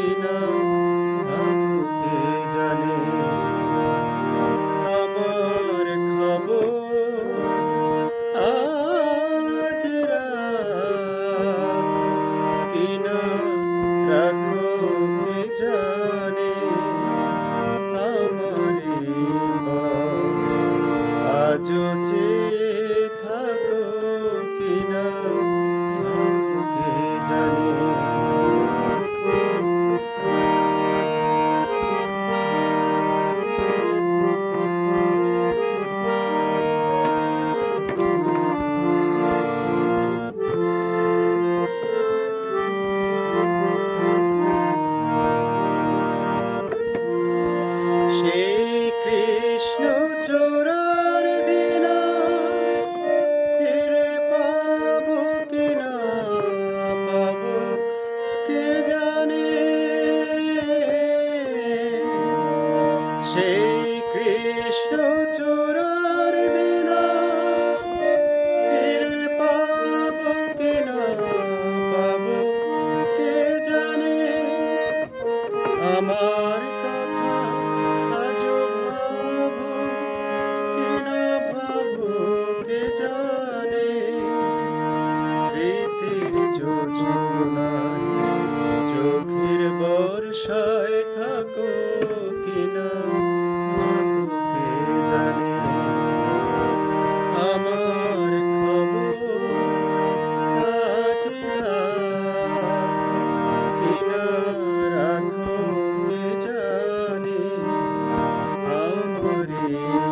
Krishna সেই Krishna চোরার Hare